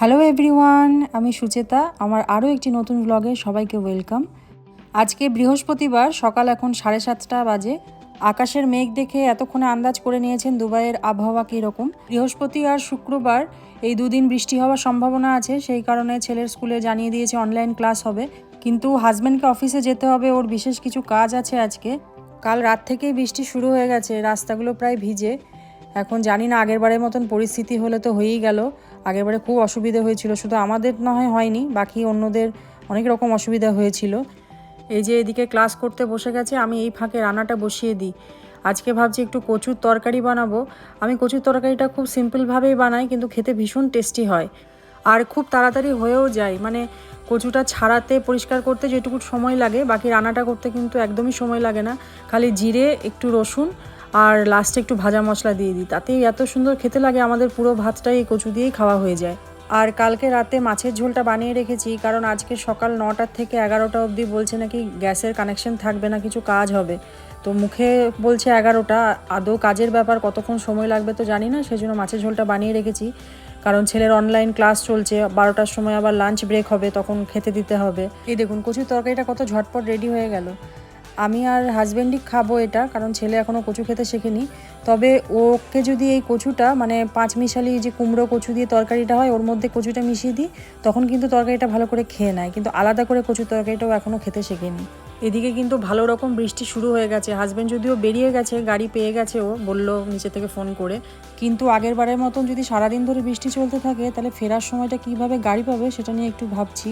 Hello everyone আমি সুচেতা। আমার আরও একটি নতুন ব্লগে সবাইকে ওয়েলকাম আজকে বৃহস্পতিবার, সকাল এখন সাড়ে সাতটা বাজে। আকাশের মেঘ দেখে এতক্ষণে আন্দাজ করে নিয়েছেন দুবাইয়ের আবহাওয়া কীরকম। বৃহস্পতি আর শুক্রবার, এই দুদিন বৃষ্টি হওয়ার সম্ভাবনা আছে, সেই কারণে ছেলের স্কুলে জানিয়ে দিয়েছে অনলাইন ক্লাস হবে। কিন্তু হাজব্যান্ডকে অফিসে যেতে হবে, ওর বিশেষ কিছু কাজ আছে আজকে। কাল রাত থেকেই বৃষ্টি শুরু হয়ে গেছে, রাস্তাগুলো প্রায় ভিজে। এখন জানি না আগের বারের মতন পরিস্থিতি হলে তো হয়েই গেল। আগের বারে খুব অসুবিধে হয়েছিল, শুধু আমাদের না হয় হয়নি, বাকি অন্যদের অনেক রকম অসুবিধা হয়েছিল। এই যে এদিকে ক্লাস করতে বসে গেছে, আমি এই ফাঁকে রান্নাটা বসিয়ে দিই। আজকে ভাবছি একটু কচুর তরকারি বানাবো। আমি কচুর তরকারিটা খুব সিম্পলভাবেই বানাই, কিন্তু খেতে ভীষণ টেস্টি হয়। আর খুব তাড়াতাড়ি হয়েও যায় মানে কচুটা ছাড়াতে, পরিষ্কার করতে যেটুকু সময় লাগে, বাকি রান্নাটা করতে কিন্তু একদমই সময় লাগে না। খালি জিরে, একটু রসুন আর লাস্টে একটু ভাজা মশলা দিয়ে দিই। তাতেই এত সুন্দর খেতে লাগে, আমাদের পুরো ভাতটাই এই কচু দিয়েই খাওয়া হয়ে যায়। আর কালকে রাতে মাছের ঝোলটা বানিয়ে রেখেছি, কারণ আজকে সকাল নটার থেকে এগারোটা অবধি বলছে নাকি গ্যাসের কানেকশন থাকবে না, কিছু কাজ হবে। তো মুখে বলছে এগারোটা, আদৌ কাজের ব্যাপার, কতক্ষণ সময় লাগবে তো জানি না সেই জন্য মাছের ঝোলটা বানিয়ে রেখেছি। কারণ ছেলের অনলাইন ক্লাস চলছে, বারোটার সময় আবার লাঞ্চ ব্রেক হবে, তখন খেতে দিতে হবে। এই দেখুন, কচুর তরকারিটা কত ঝটপট রেডি হয়ে গেল। আমি আর হাজব্যান্ডই খাব এটা, কারণ ছেলে এখনও কচু খেতে শেখেনি। তবে ওকে যদি এই কচুটা মানে পাঁচ মিশালি যে কুমড়ো কচু দিয়ে তরকারিটা হয়, ওর মধ্যে কচুটা মিশিয়ে দিই, তখন কিন্তু তরকারিটা ভালো করে খেয়ে নেয়। কিন্তু আলাদা করে কচু তরকারিটাও এখনও খেতে শেখেনি। এদিকে কিন্তু ভালো রকম বৃষ্টি শুরু হয়ে গেছে। হাজব্যান্ড যদিও বেরিয়ে গেছে, গাড়ি পেয়ে গেছে ও, বলল নিচে থেকে ফোন করে। কিন্তু আগের বারের মতন যদি সারাদিন ধরে বৃষ্টি চলতে থাকে, তাহলে ফেরার সময়টা কীভাবে গাড়ি পাবে, সেটা নিয়ে একটু ভাবছি।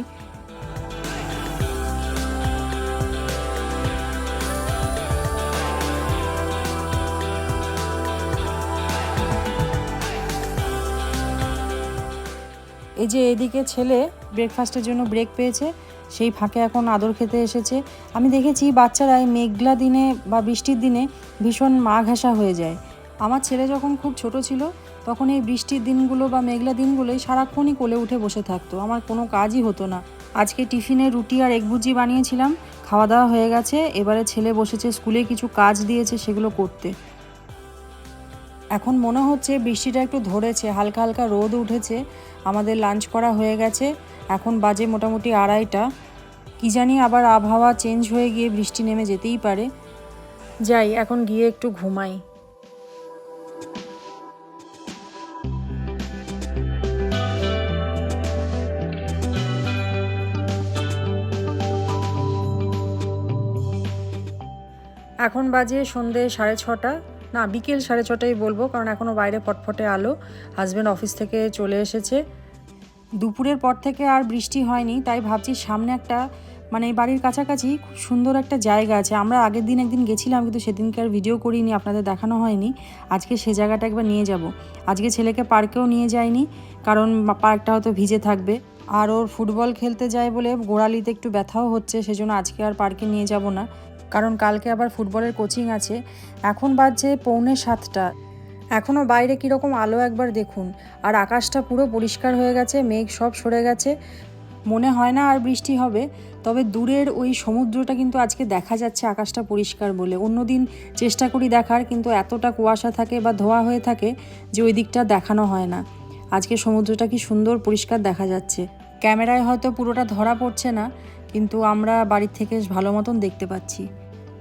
এই যে এদিকে ছেলে ব্রেকফাস্টের জন্য ব্রেক পেয়েছে, সেই ফাঁকে এখন আদর খেতে এসেছে। আমি দেখেছি বাচ্চারা এই মেঘলা দিনে বা বৃষ্টির দিনে ভীষণ মা ঘাসা হয়ে যায়। আমার ছেলে যখন খুব ছোট ছিল, তখন এই বৃষ্টির দিনগুলো বা মেঘলা দিনগুলোই সারাক্ষণই কোলে উঠে বসে থাকতো। আমার কোনো কাজই হতো না। আজকে টিফিনে রুটি আর এক ভুজি বানিয়েছিলাম খাওয়া দাওয়া হয়ে গেছে, এবারে ছেলে বসেছে, স্কুলে কিছু কাজ দিয়েছে সেগুলো করতে। এখন মনে হচ্ছে বৃষ্টিটা একটু ধরেছে, হালকা হালকা রোদ উঠেছে। আমাদের লাঞ্চ করা হয়ে গেছে। এখন বাজে মোটামুটি আড়াইটা। কি জানি আবার আবহাওয়া চেঞ্জ হয়ে গিয়ে বৃষ্টি নেমে যেতেই পারে। যাই, এখন গিয়ে একটু ঘুমাই। এখন বাজে সন্ধে সাড়ে ছটা। না, বিকেল সাড়ে ছটাই বলব, কারণ এখনও বাইরে ফটফটে আলো। হাজব্যান্ড অফিস থেকে চলে এসেছে। দুপুরের পর থেকে আর বৃষ্টি হয়নি, তাই ভাবছি সামনে একটা মানে এই বাড়ির কাছাকাছি খুব সুন্দর একটা জায়গা আছে। আমরা আগের দিন একদিন গেছিলাম, কিন্তু সেদিনকে আর ভিডিও করিনি, আপনাদের দেখানো হয়নি। আজকে সে জায়গাটা একবার নিয়ে যাব। আজকে ছেলেকে পার্কেও নিয়ে যায়নি কারণ পার্কটা হয়তো ভিজে থাকবে। আর ওর ফুটবল খেলতে যায় বলে গোড়ালিতে একটু ব্যথাও হচ্ছে, সেজন্য আজকে আর পার্কে নিয়ে যাব না। কারণ কালকে আবার ফুটবলের কোচিং আছে। এখন বাজছে পৌনে সাতটা। এখনও বাইরে কীরকম আলো একবার দেখুন। আর আকাশটা পুরো পরিষ্কার হয়ে গেছে, মেঘ সব সরে গেছে। মনে হয় না আর বৃষ্টি হবে, তবে দূরের ওই সমুদ্রটা কিন্তু আজকে দেখা যাচ্ছে আকাশটা পরিষ্কার বলে। অন্যদিন চেষ্টা করি দেখার, কিন্তু এতটা কুয়াশা থাকে বা ধোয়া হয়ে থাকে যে ওই দিকটা দেখানো হয় না। আজকে সমুদ্রটা কি সুন্দর পরিষ্কার দেখা যাচ্ছে। ক্যামেরায় হয়তো পুরোটা ধরা পড়ছে না কিন্তু আমরা বাড়ির থেকে ভালো মতন দেখতে পাচ্ছি।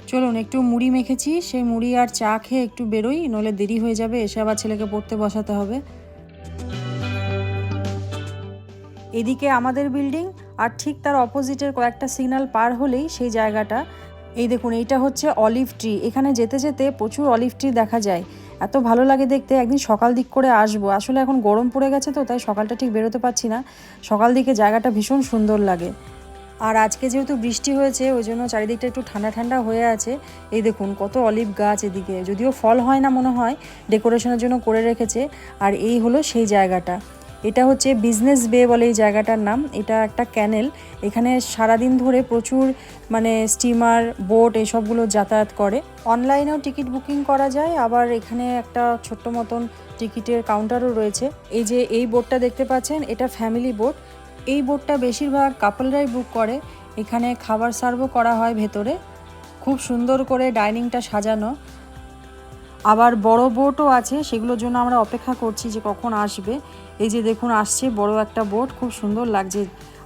চলুন, একটু মুড়ি মেখেছি, সেই মুড়ি আর চা খেয়ে একটু বেরোই নলে দেরি হয়ে যাবে, এসে আবার ছেলেকে পড়তে বসাতে হবে। এদিকে আমাদের বিল্ডিং আর ঠিক তার অপোজিটের কয়েকটা সিগন্যাল পার হলেই সেই জায়গাটা। এই দেখুন, এইটা হচ্ছে অলিভ ট্রি। এখানে যেতে যেতে প্রচুর অলিভ ট্রি দেখা যায়। এত ভালো লাগে দেখতে, একদিন সকাল দিক করে আসব। আসলে এখন গরম পড়ে গেছে তো, তাই সকালটা ঠিক বেরোতে পারছি না। সকাল দিকে জায়গাটা ভীষণ সুন্দর লাগে। আর আজকে যেহেতু বৃষ্টি হয়েছে, ওই জন্য চারিদিকটা একটু ঠান্ডা ঠান্ডা হয়ে আছে। এই দেখুন, কত অলিভ গাছ এদিকে। যদিও ফল হয় না মনে হয়, ডেকোরেশনের জন্য করে রেখেছে। আর এই হলো সেই জায়গাটা। এটা হচ্ছে বিজনেস বে বলে এই জায়গাটার নাম। এটা একটা ক্যানেল। এখানে সারাদিন ধরে প্রচুর মানে স্টিমার, বোট এসবগুলো যাতায়াত করে। অনলাইনেও টিকিট বুকিং করা যায়, আবার এখানে একটা ছোট্ট মতন টিকিটের কাউন্টারও রয়েছে। এই যে এই বোটটা দেখতে পাচ্ছেন, এটা ফ্যামিলি বোট। এই বোটটা বেশিরভাগ কাপলরাই বুক করে। এখানে খাবার সার্ভও করা হয় ভেতরে। খুব সুন্দর করে ডাইনিংটা সাজানো। আবার বড় বোটও আছে, সেগুলোর জন্য আমরা অপেক্ষা করছি যে কখন আসবে। এই যে দেখুন, আসছে বড় একটা বোট খুব সুন্দর লাগছে।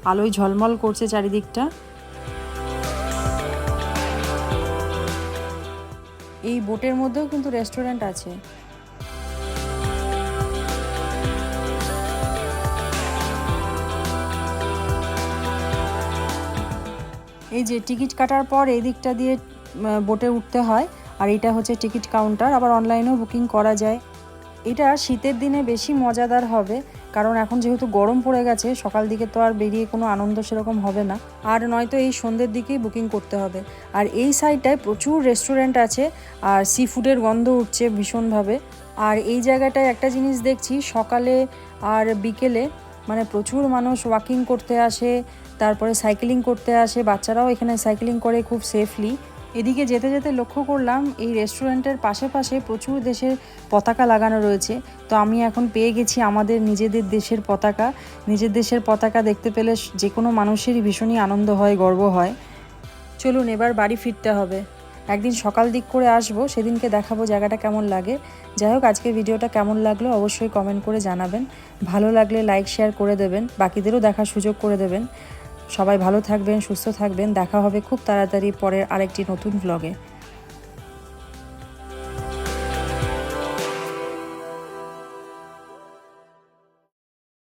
আলোয় ঝলমল করছে চারিদিকটা। এই বোটের মধ্যেও কিন্তু রেস্টুরেন্ট আছে। এই যে টিকিট কাটার পর এই দিকটা দিয়ে বোটে উঠতে হয়, আর এটা হচ্ছে টিকিট কাউন্টার, আবার অনলাইনেও বুকিং করা যায়। এটা শীতের দিনে বেশি মজাদার হবে, কারণ এখন যেহেতু গরম পড়ে গেছে, সকাল দিকে তো আর বেরিয়ে কোনো আনন্দ সেরকম হবে না। আর নয়তো এই সন্ধ্যের দিকেই বুকিং করতে হবে। আর এই সাইডটায় প্রচুর রেস্টুরেন্ট আছে, আর সি ফুডের গন্ধ উঠছে ভীষণভাবে। আর এই জায়গাটায় একটা জিনিস দেখছি, সকালে আর বিকেলে মানে প্রচুর মানুষ ওয়াকিং করতে আসে তারপরে সাইকেলিং করতে আসে, বাচ্চারাও এখানে সাইকেলিং করে খুব সেফলি এদিকে যেতে যেতে লক্ষ্য করলাম, এই রেস্টুরেন্টের পাশে পাশে প্রচুর দেশের পতাকা লাগানো রয়েছে। তো আমি এখন পেয়ে গেছি আমাদের নিজেদের দেশের পতাকা। নিজের দেশের পতাকা দেখতে পেলে যে কোনো মানুষেরই ভীষণই আনন্দ হয়, গর্ব হয়। চলুন, এবার বাড়ি ফিরতে হবে। একদিন সকাল দিক করে আসব, সেদিনকে দেখাবো জায়গাটা কেমন লাগে। যাই হোক, আজকের ভিডিওটা কেমন লাগল অবশ্যই কমেন্ট করে জানাবেন। ভালো লাগলে লাইক শেয়ার করে দেবেন। বাকিদেরও দেখার সুযোগ করে দেবেন। সবাই ভালো থাকবেন সুস্থ থাকবেন। দেখা হবে খুব তাড়াতাড়ি পরের আরেকটি নতুন ব্লগে